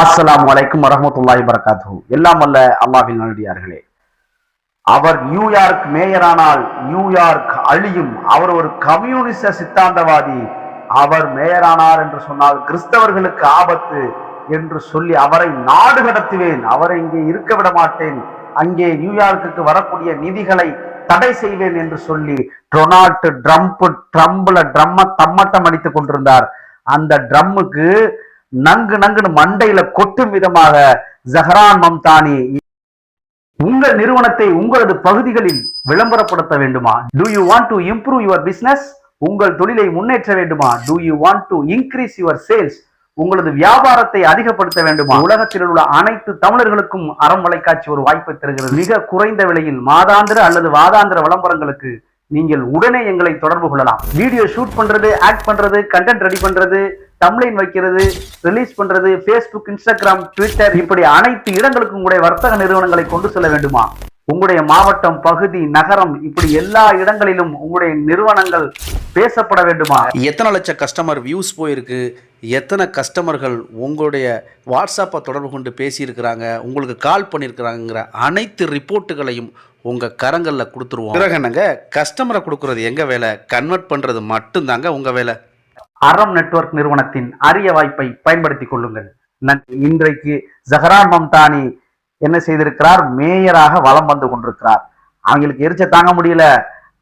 அஸ்லாம் வலைக்கும் வரமத்துல்லாஹி வரகாத்து எல்லாம் வல்ல அல்லாஹின் நல்லடியார்களே அவர் நியூயார்க் மேயரானால் நியூயார்க் அழியும். அவர் ஒரு கம்யூனிச சித்தாந்தவாதி. அவர் மேயரானார் என்று சொன்னால் கிறிஸ்தவர்களுக்கு ஆபத்து என்று சொல்லி அவரை நாடு கடத்துவேன். அவரை இங்கே இருக்க விட மாட்டேன். அங்கே நியூயார்க்குக்கு வரக்கூடிய நிதிகளை தடை செய்வேன் என்று சொல்லி டொனால்டு ட்ரம்ப் ட்ரம்ப்ல ட்ரம்ம தம்மட்டம் அடித்துக் கொண்டிருந்தார். அந்த ட்ரம்முக்கு நங்கு நங்குன்னு மண்டையில கொட்டும் விதமாக ஜஹரான் மம்தானி உங்கள் நிறுவனத்தை உங்களது பகுதிகளில் விளம்பரப்படுத்த வேண்டுமா? Do you want to improve your business உங்கள் தொழிலை முன்னேற்ற வேண்டுமா? Do you want to increase your sales உங்களது வியாபாரத்தை அதிகப்படுத்த வேண்டுமா? உலகத்தில் உள்ள அனைத்து தமிழர்களுக்கும் அறம் வலைக்காட்சி ஒரு வாய்ப்பை தருகிறது. மிக குறைந்த விலையில் மாதாந்திர அல்லது வாதாந்திர விளம்பரங்களுக்கு நீங்கள் உடனே எங்களை தொடர்பு கொள்ளலாம். வீடியோ ஷூட் பண்றது ஆக்ட் பண்றது கண்டென்ட் ரெடி பண்றது தம்லைன் வைக்கிறது ரிலீஸ் பண்றது ஃபேஸ்புக் இன்ஸ்டாகிராம் ட்விட்டர் இப்படி அனைத்து இடங்களுக்கும் உங்களுடைய வர்த்தக நிறுவனங்களை கொண்டு செல்ல வேண்டுமா? உங்களுடைய மாவட்டம் பகுதி நகரம் இப்படி எல்லா இடங்களிலும் உங்களுடைய நிறுவனங்கள் பேசப்பட வேண்டுமா? எத்தனை லட்சம் கஸ்டமர் வியூஸ் போயிருக்கு? எத்தனை கஸ்டமர்கள் உங்களுடைய வாட்ஸ்அப்பை தொடர்பு கொண்டு பேசியிருக்கிறாங்க? உங்களுக்கு கால் பண்ணியிருக்கிறாங்கிற அனைத்து ரிப்போர்ட்டுகளையும் உங்கள் கரங்களில் கொடுத்துருவோம். என்னங்க? கஸ்டமரை கொடுக்குறது எங்கள் வேலை? கன்வெர்ட் பண்ணுறது மட்டும்தாங்க உங்கள் வேலை. அறம் நெட்வொர்க் நிறுவனத்தின் அரிய வாய்ப்பை பயன்படுத்திக் கொள்ளுங்கள். இன்றைக்கு ஜஹரான் மம்தானி என்ன செய்திருக்கிறார்? மேயராக வலம் வந்து கொண்டிருக்கிறார். அவங்களுக்கு எரிச்ச தாங்க முடியல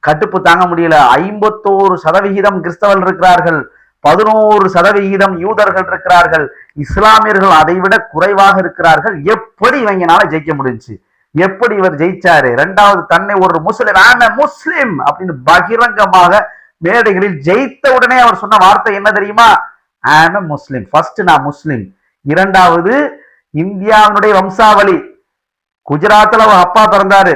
கட்டுப்பு தாங்க முடியல. ஐம்பத்தோரு சதவிகிதம் கிறிஸ்தவர்கள் இருக்கிறார்கள். பதினோரு சதவிகிதம் யூதர்கள் இருக்கிறார்கள். இஸ்லாமியர்கள் அதை விட குறைவாக இருக்கிறார்கள். எப்படி இவங்கனால ஜெயிக்க முடிஞ்சுச்சு? எப்படி இவர் ஜெயிச்சாரு? ரெண்டாவது தன்னை ஒரு முஸ்லிம் ஆன முஸ்லிம் அப்படின்னு பகிரங்கமாக மேடைகளில் ஜெயித்த உடனே அவர் சொன்ன வார்த்தை என்ன தெரியுமா? ஆம் முஸ்லிம் ஃபர்ஸ்ட் நான் முஸ்லிம் இரண்டாவது இந்தியாவினுடைய வம்சாவளி. குஜராத்தில் அவர் அப்பா பிறந்தாரு.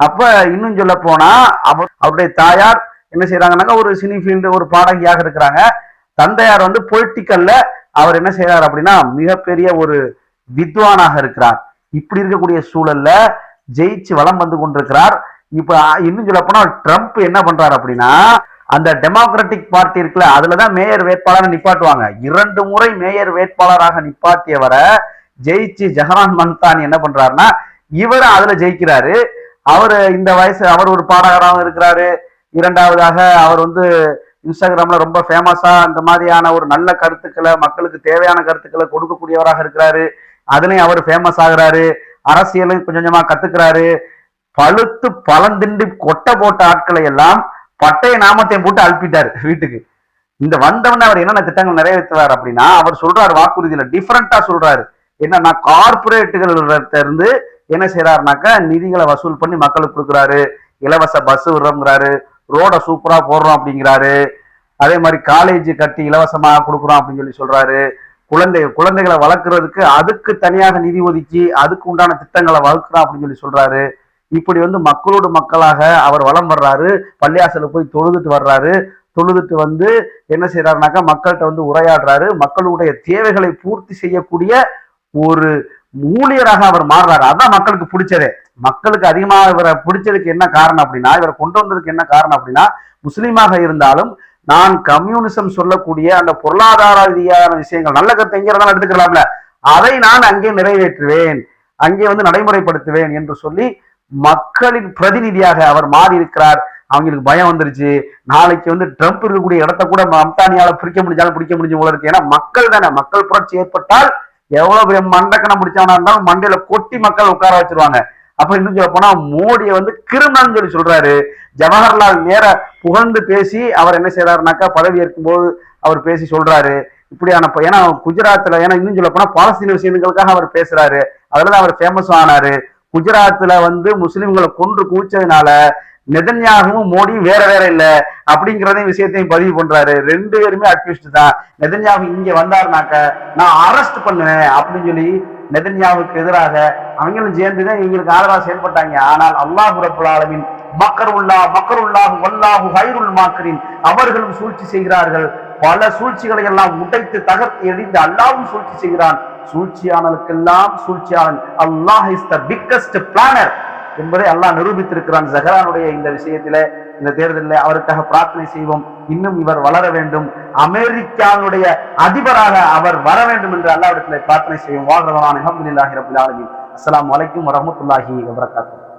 அப்ப இன்னும் சொல்ல போனா அவர் அவருடைய தாயார் என்ன செய்யறாங்கன்னா ஒரு சினி ஃபீல்டு ஒரு பாடகியாக இருக்கிறாங்க. தந்தையார் வந்து பொலிட்டிக்கல்ல அவர் என்ன செய்யறாரு அப்படின்னா மிகப்பெரிய ஒரு வித்வானாக இருக்கிறார். இப்படி இருக்கக்கூடிய சூழல்ல ஜெயிச்சு வலம் வந்து கொண்டிருக்கிறார். இப்ப இன்னும் சொல்ல போனா ட்ரம்ப் என்ன பண்றாரு அப்படின்னா அந்த டெமோக்ராட்டிக் பார்ட்டி இருக்குல்ல அதுலதான் மேயர் வேட்பாளர் நிப்பாட்டுவாங்க. இரண்டு முறை மேயர் வேட்பாளராக நிப்பாட்டியவரை ஜெயிச்சு ஜஹரான் மன்தானி என்ன பண்றாருன்னா இவர் அதுல ஜெயிக்கிறாரு. அவர் இந்த வயசு அவர் ஒரு பாடகராகவும் இருக்கிறாரு. இரண்டாவதாக அவர் வந்து இன்ஸ்டாகிராம்ல ரொம்ப ஃபேமஸா அந்த மாதிரியான ஒரு நல்ல கருத்துக்களை மக்களுக்கு தேவையான கருத்துக்களை கொடுக்கக்கூடியவராக இருக்கிறாரு. அதுலயும் அவர் ஃபேமஸ் ஆகுறாரு. அரசியலும் கொஞ்சம் கொஞ்சமா கத்துக்கிறாரு. பழுத்து பழந்திண்டு கொட்டை போட்ட ஆட்களை எல்லாம் பட்டய நாமத்தையும் போட்டு அழுப்பிட்டாரு வீட்டுக்கு. இந்த வந்தவன அவர் என்னென்ன திட்டங்கள் நிறைவேற்றுறாரு அப்படின்னா அவர் சொல்றாரு வாக்குறுதியில டிஃப்ரெண்டா சொல்றாரு. என்னன்னா கார்பரேட்டுகள்கிட்ட இருந்து என்ன செய்யறாருனாக்கா நிதிகளை வசூல் பண்ணி மக்களுக்கு கொடுக்குறாரு. இலவச பஸ் விடுறோங்கிறாரு ரோடை சூப்பரா போடுறோம் அப்படிங்கிறாரு. அதே மாதிரி காலேஜ் கட்டி இலவசமாக கொடுக்குறோம் அப்படின்னு சொல்லி சொல்றாரு. குழந்தை குழந்தைகளை வளர்க்குறதுக்கு அதுக்கு தனியாக நிதி ஒதுக்கி அதுக்கு உண்டான திட்டங்களை வகுக்கிறோம் அப்படின்னு சொல்லி சொல்றாரு. இப்படி வந்து மக்களோடு மக்களாக அவர் வளம் வர்றாரு. பள்ளியாசல போய் தொழுதுட்டு வர்றாரு. தொழுதுட்டு வந்து என்ன செய்யறாருனாக்கா மக்கள்கிட்ட வந்து உரையாடுறாரு. மக்களுடைய தேவைகளை பூர்த்தி செய்யக்கூடிய ஒரு ஊழியராக அவர் மாறுறாரு. அதான் மக்களுக்கு பிடிச்சதே. மக்களுக்கு அதிகமாக இவரை பிடிச்சதுக்கு என்ன காரணம் அப்படின்னா இவரை கொண்டு வந்ததுக்கு என்ன காரணம் அப்படின்னா முஸ்லீமாக இருந்தாலும் நான் கம்யூனிசம் சொல்லக்கூடிய அந்த பொருளாதார ரீதியான விஷயங்கள் நல்ல கருத்து எங்க இருந்தாலும் எடுத்துக்கலாம்ல. அதை நான் அங்கே நிறைவேற்றுவேன் அங்கே வந்து நடைமுறைப்படுத்துவேன் என்று சொல்லி மக்களின் பிரதிநிதியாக அவர் மாறி இருக்கிறார் அவங்களுக்கு பயம் வந்துருச்சு. நாளைக்கு வந்து ட்ரம்ப் இருக்கக்கூடிய இடத்த கூட மம்தானியால பிடிக்க முடிஞ்சாலும் பிடிக்க முடிஞ்ச போல இருக்கு. ஏன்னா மக்கள் தானே மக்கள் புரட்சி ஏற்பட்டால் எவ்வளவு பெரிய மண்டக்கணம் முடிச்சவனா இருந்தாலும் மண்டையில கொட்டி மக்கள் உட்கார வச்சிருவாங்க. அப்ப இன்னும் சொல்ல போனா மோடியை வந்து கிரிமினல் சொல்லி சொல்றாரு. ஜவஹர்லால் நேர புகழ்ந்து பேசி அவர் என்ன செய்யறாருனாக்கா பதவி ஏற்கும் போது அவர் பேசி சொல்றாரு. இப்படியான ப- ஏன்னா குஜராத்ல ஏன்னா இன்னும் சொல்ல போனா பாலஸ்தீன விஷயங்களுக்காக அவர் பேசுறாரு. அதுலதான் அவர் ஃபேமஸ் ஆனாரு. குஜராத்ல வந்து முஸ்லிம்களை கொன்று குவிச்சதுனால நெதன்யாகவும் மோடியும் வேற வேற இல்ல அப்படிங்கிறதையும் விஷயத்தையும் பதிவு பண்றாரு. ரெண்டு பேருமே அக்யூஸ்ட் தான். நெதன்யாகு இங்க வந்தாருனாக்க நான் அரெஸ்ட் பண்ணுவேன் அப்படின்னு சொல்லி நெதன்யாவுக்கு எதிராக அவங்களும் சேர்ந்துதான் எங்களுக்கு ஆதரவாக செயல்பட்டாங்க. ஆனால் அல்லாஹ் ரபுல் ஆலமின் மக்கருல்லா மக்கருல்லாஹு வல்லாஹு ஹைருல் மாக்கரின் அவர்களும் சூழ்ச்சி செய்கிறார்கள். பல சூழ்ச்சிகளை எல்லாம் உடைத்து தகர்த்து எறிந்து அல்லாவும் சூழ்ச்சி செய்கிறான். சூழ்ச்சியானலுக்கெல்லாம் சூழ்ச்சியாளன். Allah is the biggest planner என்பதை அல்லாஹ் நிரூபித்திருக்கிறான். ஜஹரானுடைய இந்த விஷயத்திலே இந்த தேர்தலில் அவருக்காக பிரார்த்தனை செய்வோம். இன்னும் இவர் வளர வேண்டும். அமெரிக்காவுடைய அதிபராக அவர் வர வேண்டும் என்று அல்லாவிடத்தில் பிரார்த்தனை செய்யும் வாழ்றதான அஹமதுல்லாஹி ரபுல் அஸ்லாம் வலைக்கும் வரமத்துல்லாஹி வரஹ்மத்துல்லாஹி